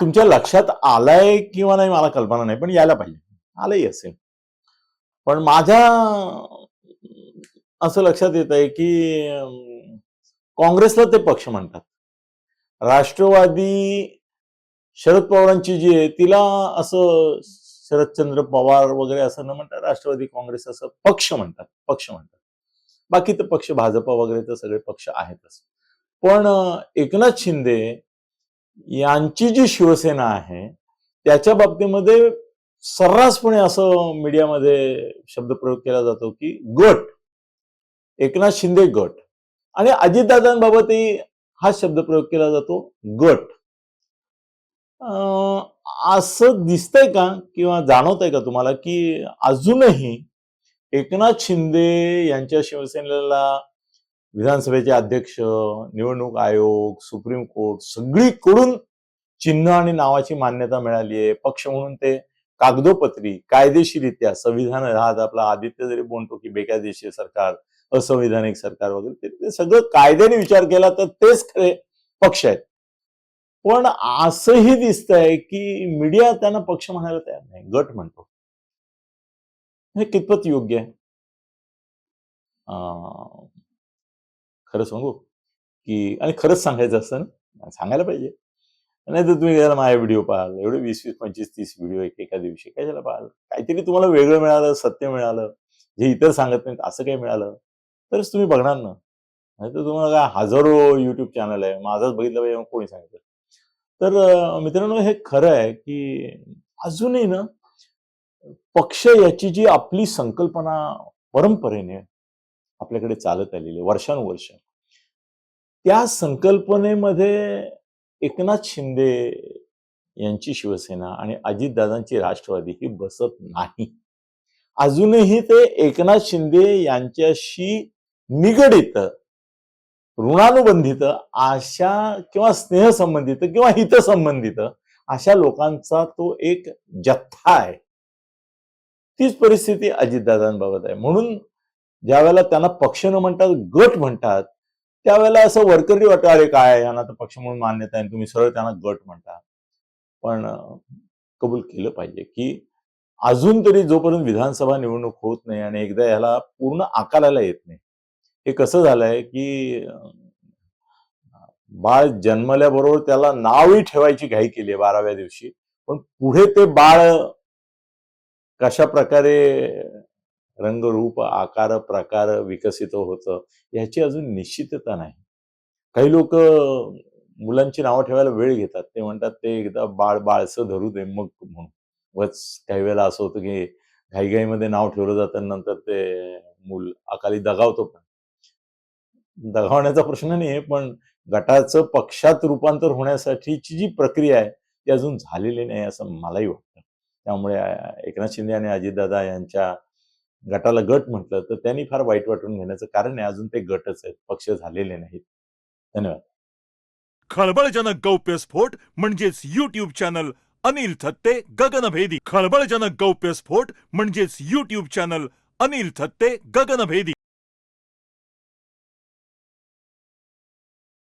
तुमच्या लक्षात आलाय किंवा नाही मला कल्पना नाही पण यायला पाहिजे. आलंही असेल. पण माझ्या असं लक्षात येत आहे की काँग्रेसला ते पक्ष म्हणतात. राष्ट्रवादी शरद पवारांची जी आहे तिला असं शरदचंद्र पवार वगैरे असं न म्हणतात राष्ट्रवादी काँग्रेस असं पक्ष म्हणतात पक्ष म्हणतात. बाकी तर पक्ष भाजप वगैरे तर सगळे पक्ष आहेतच. पण एकनाथ शिंदे यांची जी शिवसेना आहे त्याच्या बाबतीमध्ये सर्रासपणे असं मीडियामध्ये शब्दप्रयोग केला जातो की गट एकनाथ शिंदे गट. आणि अजितदादांबाबतही हा शब्दप्रयोग केला जातो गट. असं दिसतंय का किंवा जाणवत आहे का तुम्हाला की अजूनही एकनाथ शिंदे यांच्या शिवसेनेला विधानसभेचे अध्यक्ष निवडणूक आयोग सुप्रीम कोर्ट सगळीकडून चिन्ह आणि नावाची मान्यता मिळाली आहे. पक्ष म्हणून ते कागदोपत्री कायदेशीरित्या संविधान राहत आपला आदित्य जरी म्हणतो की बेकायदेशीर सरकार असंविधानिक सरकार वगैरे ते- सगळं कायद्याने विचार केला तर तेच खरे पक्ष आहेत. पण असंही दिसतंय की मीडिया त्यांना पक्ष म्हणायला तयार नाही. गट म्हणतो. हे कितपत योग्य आहे? अं, खरं सांगू की आणि खरंच सांगायचं असतं ना सांगायला पाहिजे. नाही तर तुम्ही त्याला माझ्या व्हिडिओ पाहाल एवढे वीस वीस पंचवीस तीस व्हिडिओ एक एका दिवशी कशाला पाहाल? काहीतरी तुम्हाला वेगळं मिळालं सत्य मिळालं जे इतर सांगत नाहीत असं काही मिळालं तरच तुम्ही बघणार ना. नाही तर तुम्हाला काय हजारो युट्यूब चॅनल आहे माझाच बघितलं पाहिजे मग कोणी सांगितलं? तर मित्रांनो हे खरं आहे की अजूनही ना पक्ष याची जी आपली संकल्पना परंपरेने आपल्याकडे चालत आलेली आहे वर्षानुवर्ष. त्या संकल्पनेमध्ये एकनाथ शिंदे यांची शिवसेना आणि अजितदादांची राष्ट्रवादी ही बसत नाही. अजूनही ते एकनाथ शिंदे यांच्याशी निगडित ऋणानुबंधित अशा किंवा स्नेहसंबंधित किंवा हितसंबंधित अशा लोकांचा तो एक जथ्था आहे. तीच परिस्थिती अजितदादांबाबत आहे. म्हणून ज्या वेळेला त्यांना पक्ष न म्हणतात गट म्हणतात त्यावेळेला असं वरकरी वाटतं अरे काय यांना तर पक्ष म्हणून मान्यता आहे तुम्ही सरळ त्यांना गट म्हणता. पण कबूल केलं पाहिजे की अजून तरी जोपर्यंत विधानसभा निवडणूक होत नाही आणि एकदा याला पूर्ण आकाराला येत नाही हे कसं झालंय की बाळ जन्मल्याबरोबर त्याला नावही ठेवायची घाई केली आहे बाराव्या दिवशी पण पुढे ते बाळ कशा प्रकारे रंगरूप आकार प्रकार विकसित होतं याची अजून निश्चितता नाही. काही लोक मुलांची नावं ठेवायला वेळ घेतात. ते म्हणतात ते एकदा बाळ बाळसं धरू दे मग म्हणून. वच काही वेळेला असं होतं की घाईघाईमध्ये नाव ठेवलं जातं नंतर ते मूल अकाली दगावतो पण. दगावण्याचा प्रश्न नाही आहे पण गटाचं पक्षात रूपांतर होण्यासाठीची जी प्रक्रिया आहे ती अजून झालेली नाही असं मलाही वाटतं. त्यामुळे एकनाथ शिंदे आणि अजितदादा यांच्या गटाला गट म्हटलं तर त्यांनी फार वाईट वाटून घेण्याचं कारण आहे. अजून ते गटच आहेत. पक्ष झालेले नाहीत. धन्यवाद. खळबळजनक गौप्यस्फोट म्हणजेच युट्यूब चॅनल अनिल थत्ते गगनभेदी. खळबळजनक गौप्यस्फोट म्हणजेच युट्यूब चॅनल अनिल थत्ते गगनभेदी.